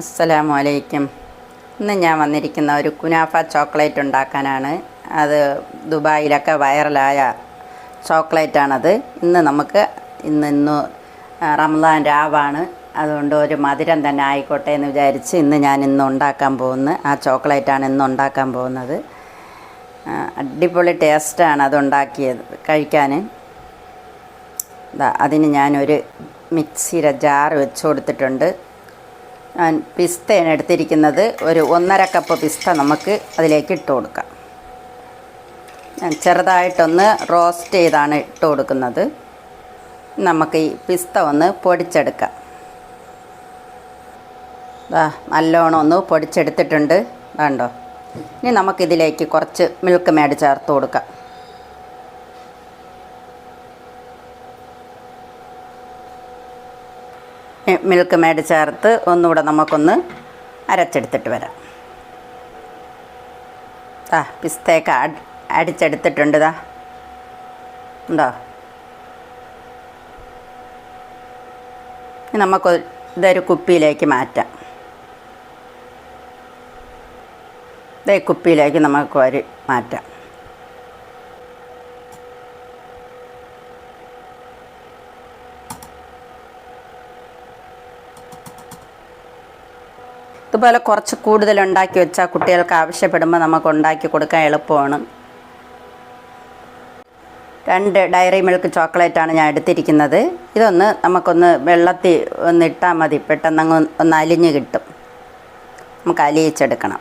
അസ്സലാമു അലൈക്കും ഇന്ന് ഞാൻ വന്നിരിക്കുന്ന ഒരു കുനാഫ ചോക്ലേറ്റ് ഉണ്ടാക്കാനാണ്. അത് ദുബായിലൊക്കെ വൈറലായ ചോക്ലേറ്റാണത്. ഇന്ന് നമുക്ക് ഇന്ന് ഇന്ന് റംസാൻ രാവാണ്. അതുകൊണ്ട് ഒരു മധുരം തന്നെ ആയിക്കോട്ടെ എന്ന് വിചാരിച്ച് ഇന്ന് ഞാൻ ഇന്ന് ഉണ്ടാക്കാൻ പോകുന്നത് ആ ചോക്ലേറ്റാണ് ഇന്ന് ഉണ്ടാക്കാൻ പോകുന്നത്. അടിപൊളി ടേസ്റ്റാണ് അത് ഉണ്ടാക്കിയത് കഴിക്കാൻ. അതിന് ഞാനൊരു മിക്സിയുടെ ജാറ് വെച്ച് കൊടുത്തിട്ടുണ്ട്. ഞാൻ പിസ്തയാണ് എടുത്തിരിക്കുന്നത്. ഒരു ഒന്നര കപ്പ് പിസ്ത നമുക്ക് അതിലേക്ക് ഇട്ട് കൊടുക്കാം. ഞാൻ ചെറുതായിട്ടൊന്ന് റോസ്റ്റ് ചെയ്താണ് ഇട്ട് കൊടുക്കുന്നത്. നമുക്ക് ഈ പിസ്ത ഒന്ന് പൊടിച്ചെടുക്കാം. നല്ലോണം ഒന്ന് പൊടിച്ചെടുത്തിട്ടുണ്ട്. കണ്ടോ? ഇനി നമുക്കിതിലേക്ക് കുറച്ച് മിൽക്ക് മേഡ് ചേർത്ത് കൊടുക്കാം. മിൽക്ക് മേഡ് ചേർത്ത് ഒന്നുകൂടെ നമുക്കൊന്ന് അരച്ചെടുത്തിട്ട് വരാം. ആ പിസ്തയൊക്കെ അടി അടിച്ചെടുത്തിട്ടുണ്ട് ഇതാ ഉണ്ടോ? നമുക്ക് ഇതൊരു കുപ്പിയിലേക്ക് മാറ്റാം. ഇതേ കുപ്പിയിലേക്ക് നമുക്ക് ഒരു മാറ്റാം. ഇതുപോലെ കുറച്ച് കൂടുതൽ ഉണ്ടാക്കി വെച്ചാൽ കുട്ടികൾക്ക് ആവശ്യപ്പെടുമ്പോൾ നമുക്ക് ഉണ്ടാക്കി കൊടുക്കാൻ എളുപ്പമാണ്. രണ്ട് ഡയറി മിൽക്ക് ചോക്ലേറ്റാണ് ഞാൻ എടുത്തിരിക്കുന്നത്. ഇതൊന്ന് നമുക്കൊന്ന് വെള്ളത്തിൽ ഒന്ന് ഇട്ടാൽ മതി. പെട്ടെന്ന് അങ്ങ് ഒന്ന് അലിഞ്ഞ് കിട്ടും. നമുക്ക് അലിയിച്ചെടുക്കണം.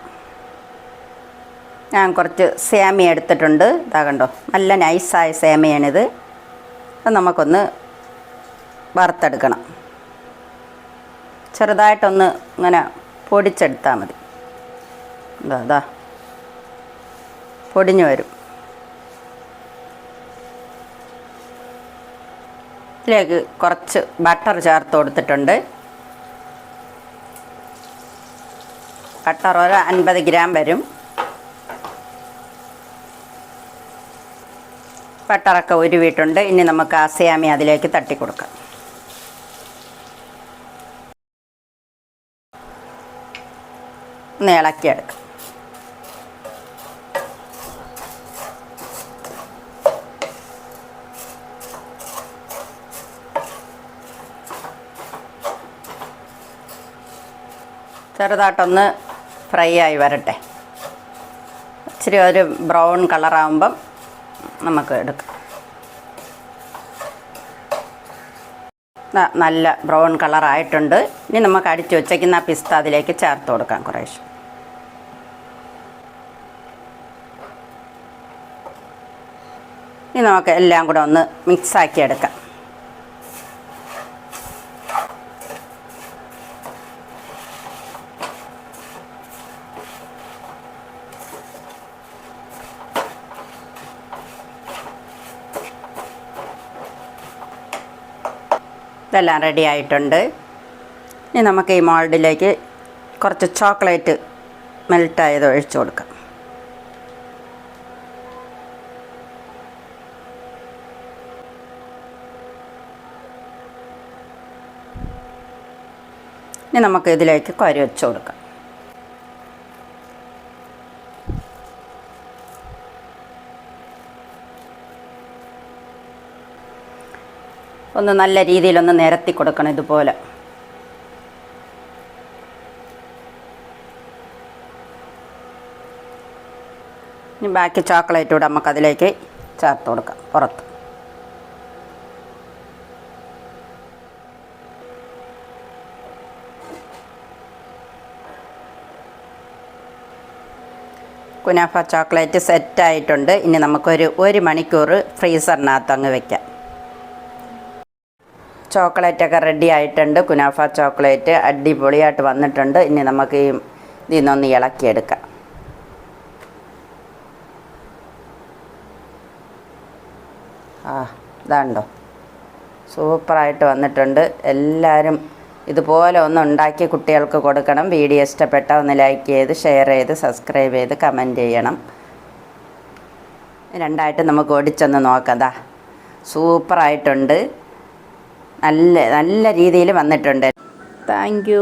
ഞാൻ കുറച്ച് സേമിയ എടുത്തിട്ടുണ്ട്. ഇതാ കണ്ടോ? നല്ല നൈസായ സേമിയാണിത്. അത് നമുക്കൊന്ന് വറുത്തെടുക്കണം. ചെറുതായിട്ടൊന്ന് ഇങ്ങനെ പൊടിച്ചെടുത്താൽ മതി. ഇതാ ഇതാ പൊടിഞ്ഞു വരും. ഇതിലേക്ക് കുറച്ച് ബട്ടർ ചേർത്ത് കൊടുത്തിട്ടുണ്ട്. ബട്ടർ ഒരു അൻപത് ഗ്രാം വരും. ബട്ടറൊക്കെ ഉരുവിയിട്ടുണ്ട്. ഇനി നമുക്ക് ആ സേമി അതിലേക്ക് തട്ടി കൊടുക്കാം. ഒന്ന് ഇളക്കിയെടുക്കാം ചെറുതായിട്ടൊന്ന് ഫ്രൈ ആയി വരട്ടെ. ഇച്ചിരി ഒരു ബ്രൗൺ കളറാകുമ്പം നമുക്ക് എടുക്കാം. നല്ല ബ്രൗൺ കളറായിട്ടുണ്ട്. ഇനി നമുക്ക് അടിച്ചു വെച്ചേക്കുന്ന പിസ്ത അതിലേക്ക് ചേർത്ത് കൊടുക്കാം കുറേശ്ശെ. ഇനി നമുക്ക് എല്ലാം കൂടെ ഒന്ന് മിക്സാക്കി എടുക്കാം. ഇതെല്ലാം റെഡി ആയിട്ടുണ്ട്. ഇനി നമുക്ക് ഈ മോൾഡിലേക്ക് കുറച്ച് ചോക്ലേറ്റ് മെൽട്ടായത് ഒഴിച്ചു കൊടുക്കാം. ഇനി നമുക്ക് ഇതിലേക്ക് കൊരി വെച്ച് കൊടുക്കാം. ഒന്ന് നല്ല രീതിയിലൊന്ന് നിരത്തി കൊടുക്കണം ഇതുപോലെ. ഇനി ബാക്കി ചോക്ലേറ്റ് കൂടെ നമുക്ക് അതിലേക്ക് ചേർത്ത് കൊടുക്കാം പുറത്ത്. കുനാഫ ചോക്ലേറ്റ് സെറ്റായിട്ടുണ്ട് ഇനി നമുക്കൊരു ഒരു മണിക്കൂർ ഫ്രീസറിനകത്ത് അങ്ങ് വെക്കാം. ചോക്ലേറ്റൊക്കെ റെഡി ആയിട്ടുണ്ട്. കുനാഫ ചോക്ലേറ്റ് അടിപൊളിയായിട്ട് വന്നിട്ടുണ്ട്. ഇനി നമുക്ക് ഈ ഇതിനൊന്ന് ഇളക്കിയെടുക്കാം. ആ ഇതാണ്ടോ. സൂപ്പറായിട്ട് വന്നിട്ടുണ്ട്. എല്ലാവരും ഇതുപോലെ ഒന്ന് ഉണ്ടാക്കി കുട്ടികൾക്ക് കൊടുക്കണം. വീഡിയോ ഇഷ്ടപ്പെട്ട ഒന്ന് ലൈക്ക് ചെയ്ത് ഷെയർ ചെയ്ത് സബ്സ്ക്രൈബ് ചെയ്ത് കമന്റ് ചെയ്യണം. രണ്ടായിട്ട് നമുക്ക് ഓടിച്ചൊന്ന് നോക്കാം. ദാ സൂപ്പറായിട്ടുണ്ട്. നല്ല നല്ല രീതിയിൽ വന്നിട്ടുണ്ട്. താങ്ക്